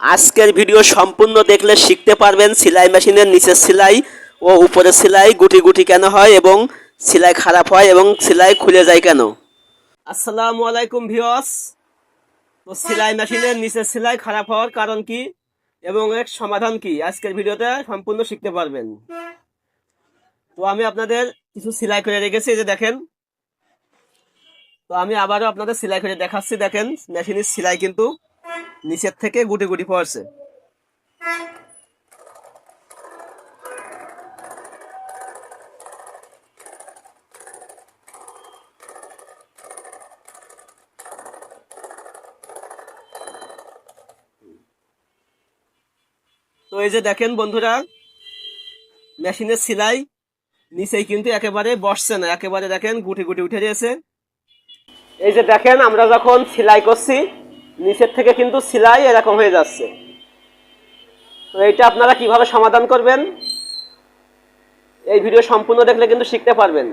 আজকের ভিডিও সম্পূর্ণ দেখলে শিখতে পারবেন সেলাই মেশিনের নিচের সেলাই ও উপরের সেলাই গুটি গুটি কেন হয় এবং সেলাই খারাপ হয় এবং সেলাই খুলে যায় কেন। আসসালামু আলাইকুম ভিওস তো সেলাই মেশিনের নিচের সেলাই খারাপ হওয়ার কারণ কি এবং এর সমাধান কি আজকের ভিডিওতে সম্পূর্ণ শিখতে পারবেন। তো আমি আপনাদের কিছু সেলাই করে রেখেছি যে দেখেন। তো আমি আবারও আপনাদের সেলাই করে দেখাচ্ছি, দেখেন, মেশিনের সেলাই কিন্তু নিচের থেকে গুটি গুটি পড়ছে। তো এই যে দেখেন বন্ধুরা, মেশিনের সেলাই নিচেই কিন্তু একেবারে বসছে না, একেবারে দেখেন গুটি গুটি উঠে দিয়েছে এই যে দেখেন, আমরা যখন সেলাই করছি নিচের থেকে কিন্তু সেলাই এরকম হয়ে যাচ্ছে। তো এইটা আপনারা কীভাবে সমাধান করবেন? এই ভিডিও সম্পূর্ণ দেখলে কিন্তু শিখতে পারবেন।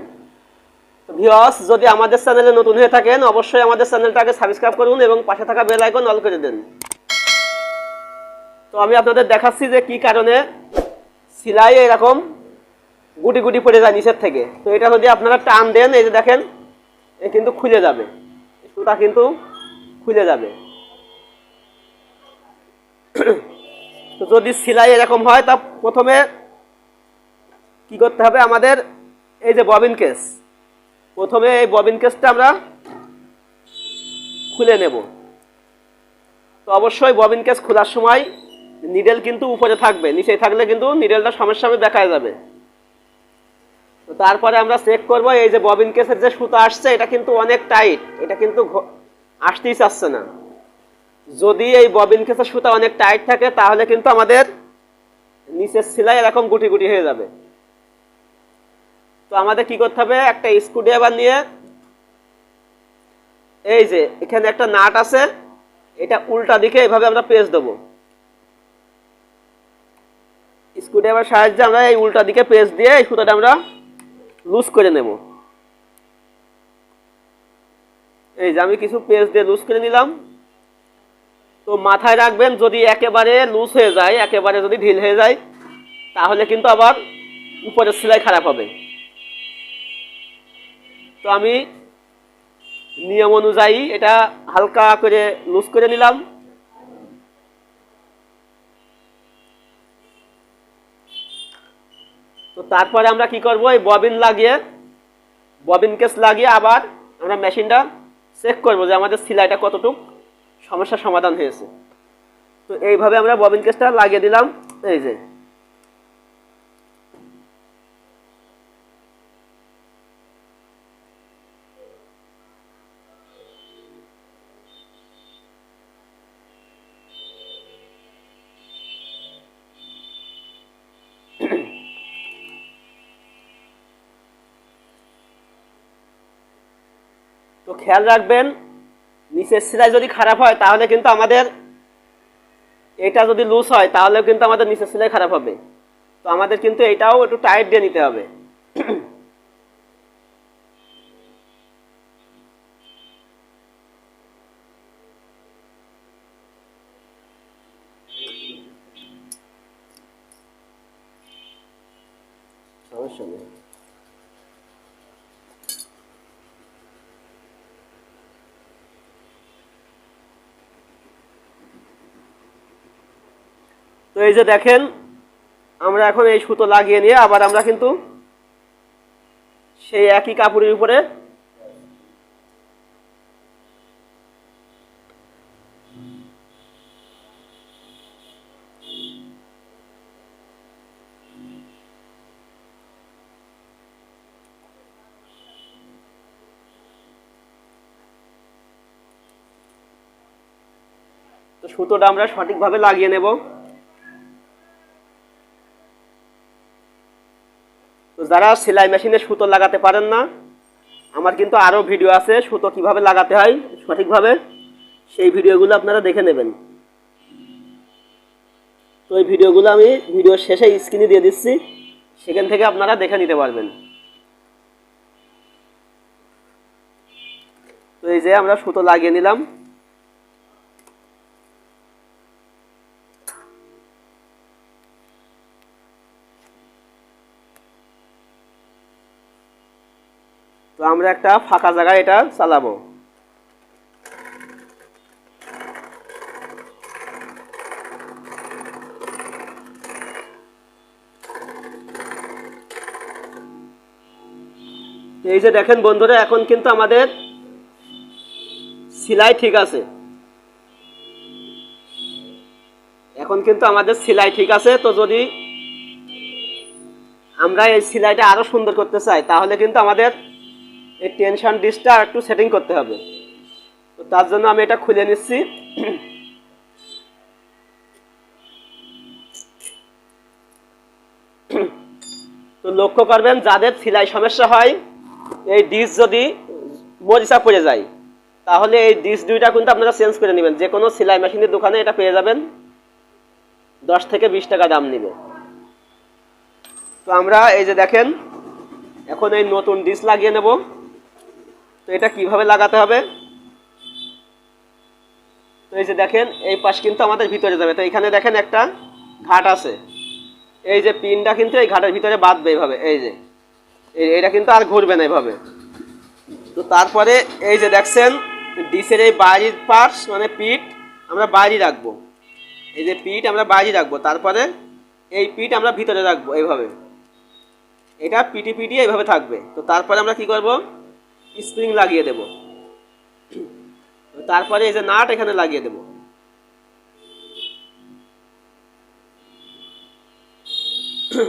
ভিওস যদি আমাদের চ্যানেলে নতুন হয়ে থাকেন, অবশ্যই আমাদের চ্যানেলটাকে সাবস্ক্রাইব করুন এবং পাশে থাকা বেল আইকন অল করে দেন। তো আমি আপনাদের দেখাচ্ছি যে কি কারণে সেলাই এরকম গুটি গুটি পড়ে যায় নিচের থেকে। তো এটা যদি আপনারা টান দেন, এই যে দেখেন, এ কিন্তু খুলে যাবে। সুতা কিন্তু খুলে যাবে। তো যদি সেলাই এরকম হয়, তা প্রথমে কি করতে হবে? আমাদের এই যে ববিন কেস, প্রথমে এই ববিন কেসটা আমরা খুলে নেব। তো অবশ্যই ববিন কেস খোলার সময় নিডেল কিন্তু উপরে থাকবে, নিচে থাকলে কিন্তু নিডেলটা সমস্যা দেখা যাবে। তো তারপরে আমরা চেক করব, এই যে ববিন কেসের যে সুতা আসছে, এটা কিন্তু অনেক টাইট এটা কিন্তু আসতেই চাচ্ছে না। যদি এই ববিন কেসের সুতা অনেক টাইট থাকে, তাহলে কিন্তু আমাদের নিচের সেলাই এরকম গুটি গুটি হয়ে যাবে। তো আমাদের কি করতে হবে? একটা স্ক্রুড্রাইভার নিয়ে এই যে এখানে একটা নাট আছে, এটা উল্টা দিকে এভাবে আমরা পেঁচ দেবো। স্ক্রুড্রাইভার সাহায্যে আমরা এই উল্টা দিকে পেঁচ দিয়ে এই সুতাটা আমরা লুজ করে নেব। এই যে আমি কিছু পেঁচ দিয়ে লুজ করে নিলাম। তো মাথায় রাখবেন, যদি একেবারে লুজ হয়ে যায়, একেবারে যদি ঢিল হয়ে যায়, তাহলে কিন্তু আবার উপরের সেলাই খারাপ হবে। তো আমি নিয়ম অনুযায়ী এটা হালকা করে লুজ করে নিলাম। তো তারপরে আমরা কি করব, এই ববিন লাগিয়ে ববিন কেস লাগিয়ে আবার আমরা মেশিনটা চেক করব যে আমাদের সেলাইটা কতটুক। সমস্যার সমাধান হয়েছে। তো এইভাবে আমরা ববিন কেসটা লাগিয়ে দিলাম। এই যে। খেয়াল রাখবেন নিচের সেলাই যদি খারাপ হয়, তাহলে কিন্তু আমাদের এটা যদি লুজ হয়, তাহলেও কিন্তু আমাদের নিচের সেলাই খারাপ হবে। তো আমাদের কিন্তু এটাও একটু টাইট দিয়ে নিতে হবে। তো এই যে দেখেন, আমরা এখন এই সুতো লাগিয়ে নিয়ে আবার আমরা কিন্তু সেই একই কাপড়ের উপরে সুতোটা আমরা সঠিকভাবে লাগিয়ে নেব। যারা সেলাই মেশিনে সুতো লাগাতে পারেন না, আমার কিন্তু আরও ভিডিও আছে সুতো কীভাবে লাগাতে হয় সঠিকভাবে, সেই ভিডিওগুলো আপনারা দেখে নেবেন। তো এই ভিডিওগুলো আমি ভিডিওর শেষে স্ক্রিনে দিয়ে দিচ্ছি, সেখান থেকে আপনারা দেখে নিতে পারবেন। তো এই যে আমরা সুতো লাগিয়ে নিলাম। তো আমরা একটা ফাঁকা জায়গায় এটা চালাবো। এই যে দেখেন বন্ধুরা, এখন কিন্তু আমাদের সেলাই ঠিক আছে। এখন কিন্তু আমাদের সেলাই ঠিক আছে, তো যদি আমরা এই সেলাইটা আরও সুন্দর করতে চাই, তাহলে কিন্তু আমাদের এই টেনশন ডিসটা একটু সেটিং করতে হবে। তো তার জন্য আমি এটা খুলে নিচ্ছি। তো লক্ষ্য করবেন, যাদের সেলাই সমস্যা হয়, এই ডিস যদি মরিচা পড়ে যায়, তাহলে এই ডিস দুইটা কিন্তু আপনারা চেঞ্জ করে নেবেন। যে কোনো সেলাই মেশিনের দোকানে এটা পেয়ে যাবেন। দশ থেকে বিশ টাকা দাম নেবে। তো আমরা এই যে দেখেন, এখন এই নতুন ডিস লাগিয়ে নেব। তো এটা কীভাবে লাগাতে হবে? তো এই যে দেখেন, এই পাশ কিন্তু আমাদের ভিতরে যাবে। তো এখানে দেখেন একটা ঘাট আছে। এই যে পিনটা কিন্তু এই ঘাটের ভিতরে বাঁধবে এইভাবে এই যে। এটা কিন্তু আর ঘুরবে না এইভাবে তো তারপরে এই যে দেখছেন, ডিসের এই বাইরের পাশ মানে পিঠ, আমরা বাইরে রাখব। এই যে পিঠ আমরা বাইরে রাখব। তারপরে এই পিঠ আমরা ভিতরে রাখব এইভাবে এটা পিটি পিটি এইভাবে থাকবে। তো তারপরে আমরা কি করব? স্প্রিং লাগিয়ে দেব। তারপরে এই যে নাট এখানে লাগিয়ে দেব। তো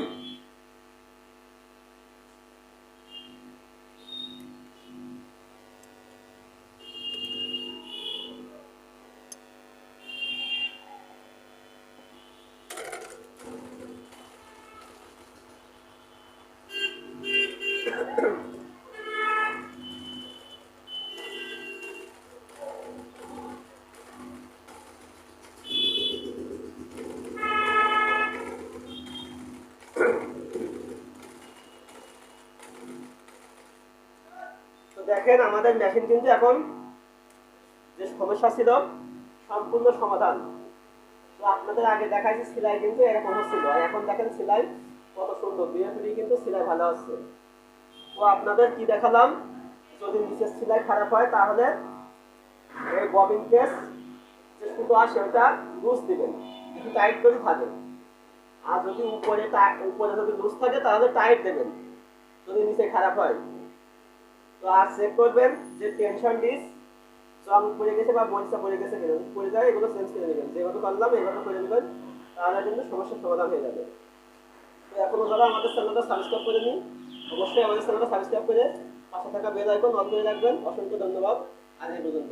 দেখেন, আমাদের মেশিন কিন্তু এখন যে সমস্যা ছিল, সম্পূর্ণ সমাধান। তো আপনাদের আগে দেখাইছি, সেলাই কিন্তু এরকম হচ্ছিল। আর এখন দেখেন, সেলাই কত সুন্দর। ফিরে কিন্তু সেলাই ভালো হচ্ছে তো আপনাদের কি দেখালাম? যদি নিচের সেলাই খারাপ হয়, তাহলে এই ববিন কেস যে সুতো আসে, ওটা লুজ দিবেন। একটু টাইট করে থাকে আর যদি উপরে উপরে যদি লুজ থাকে, তাহলে টাইট দেবেন। যদি নিচে খারাপ হয়। তো আর চেক করবেন যে টেনশন ডিস তো আমি পড়ে গেছে বা বইসা পড়ে গেছে কিনা। পড়ে যায় এগুলো চেঞ্জ করে নেবেন। যেভাবে করলাম এইভাবে করে নেবেন, তাহলে কিন্তু সমস্যার সমাধান হয়ে যাবে। তো এখনও যারা আমাদের চ্যানেলটা সাবস্ক্রাইব করে নিন অবশ্যই আমাদের চ্যানেলটা সাবস্ক্রাইব করে পাশে থাকা বেল আইকন অন করে রাখবেন। অসংখ্য ধন্যবাদ। আজ এই পর্যন্ত